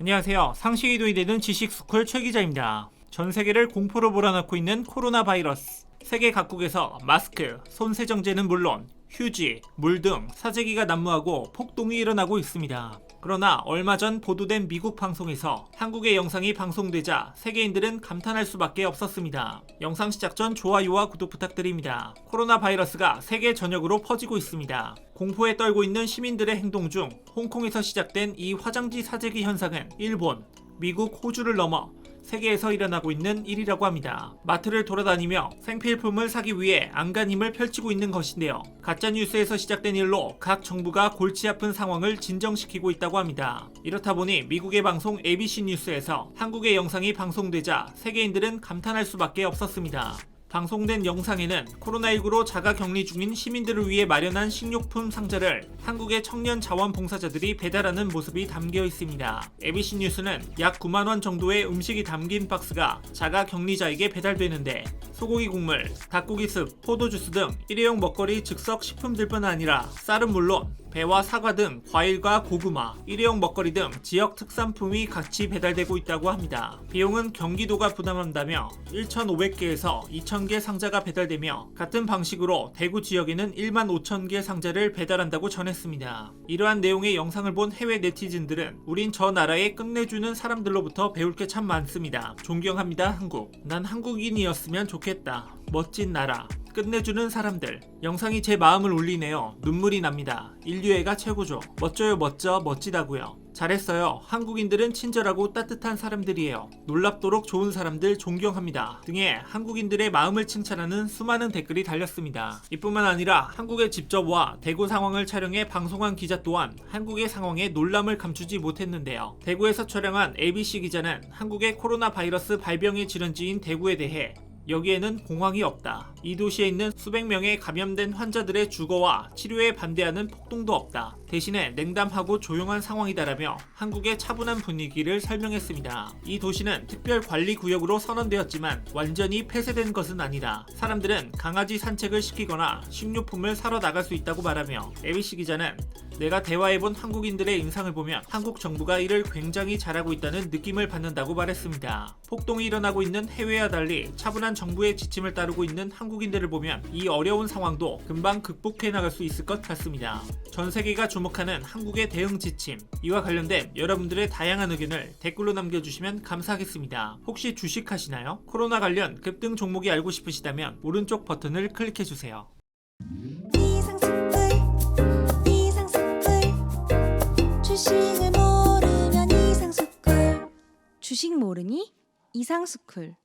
안녕하세요. 상식이 도이되는 지식스쿨 최 기자입니다. 전 세계를 공포로 몰아넣고 있는 코로나 바이러스. 세계 각국에서 마스크, 손 세정제는 물론 휴지, 물 등 사재기가 난무하고 폭동이 일어나고 있습니다. 그러나 얼마 전 보도된 미국 방송에서 한국의 영상이 방송되자 세계인들은 감탄할 수밖에 없었습니다. 영상 시작 전 좋아요와 구독 부탁드립니다. 코로나 바이러스가 세계 전역으로 퍼지고 있습니다. 공포에 떨고 있는 시민들의 행동 중 홍콩에서 시작된 이 화장지 사재기 현상은 일본, 미국, 호주를 넘어 세계에서 일어나고 있는 일이라고 합니다. 마트를 돌아다니며 생필품을 사기 위해 안간힘을 펼치고 있는 것인데요. 가짜뉴스에서 시작된 일로 각 정부가 골치 아픈 상황을 진정시키고 있다고 합니다. 이렇다 보니 미국의 방송 ABC 뉴스에서 한국의 영상이 방송되자 세계인들은 감탄할 수밖에 없었습니다. 방송된 영상에는 코로나19로 자가 격리 중인 시민들을 위해 마련한 식료품 상자를 한국의 청년 자원봉사자들이 배달하는 모습이 담겨 있습니다. ABC 뉴스는 약 9만 원 정도의 음식이 담긴 박스가 자가 격리자에게 배달되는데 소고기 국물, 닭고기 습, 포도주스 등 일회용 먹거리 즉석 식품들뿐 아니라 쌀은 물론 배와 사과 등 과일과 고구마, 일회용 먹거리 등 지역 특산품이 같이 배달되고 있다고 합니다. 비용은 경기도가 부담한다며 1,500개에서 2,000개 상자가 배달되며 같은 방식으로 대구 지역에는 1만 5천 개 상자를 배달한다고 전했습니다. 이러한 내용의 영상을 본 해외 네티즌들은 우린 저 나라에 끝내주는 사람들로부터 배울 게 참 많습니다. 존경합니다, 한국. 난 한국인이었으면 좋겠다. 멋진 나라. 끝내주는 사람들. 영상이 제 마음을 울리네요. 눈물이 납니다. 인류애가 최고죠. 멋져요, 멋져, 멋지다고요. 잘했어요. 한국인들은 친절하고 따뜻한 사람들이에요. 놀랍도록 좋은 사람들 존경합니다. 등의 한국인들의 마음을 칭찬하는 수많은 댓글이 달렸습니다. 이뿐만 아니라 한국에 직접 와 대구 상황을 촬영해 방송한 기자 또한 한국의 상황에 놀람을 감추지 못했는데요. 대구에서 촬영한 ABC 기자는 한국의 코로나 바이러스 발병의 질환지인 대구에 대해 여기에는 공황이 없다. 이 도시에 있는 수백 명의 감염된 환자들의 주거와 치료에 반대하는 폭동도 없다. 대신에 냉담하고 조용한 상황이다라며 한국의 차분한 분위기를 설명했습니다. 이 도시는 특별 관리 구역으로 선언되었지만 완전히 폐쇄된 것은 아니다. 사람들은 강아지 산책을 시키거나 식료품을 사러 나갈 수 있다고 말하며 ABC 기자는 내가 대화해본 한국인들의 인상을 보면 한국 정부가 이를 굉장히 잘하고 있다는 느낌을 받는다고 말했습니다. 폭동이 일어나고 있는 해외와 달리 차분한 정부의 지침을 따르고 있는 한국 인들을 보면 이 어려운 상황도 금방 극복해 나갈 수 있을 것 같습니다. 전 세계가 주목하는 한국의 대응 지침 이와 관련된 여러분들의 다양한 의견을 댓글로 남겨주시면 감사하겠습니다. 혹시 주식하시나요? 코로나 관련 급등 종목이 알고 싶으시다면 오른쪽 버튼을 클릭해주세요. 주식 모르니 이상스쿨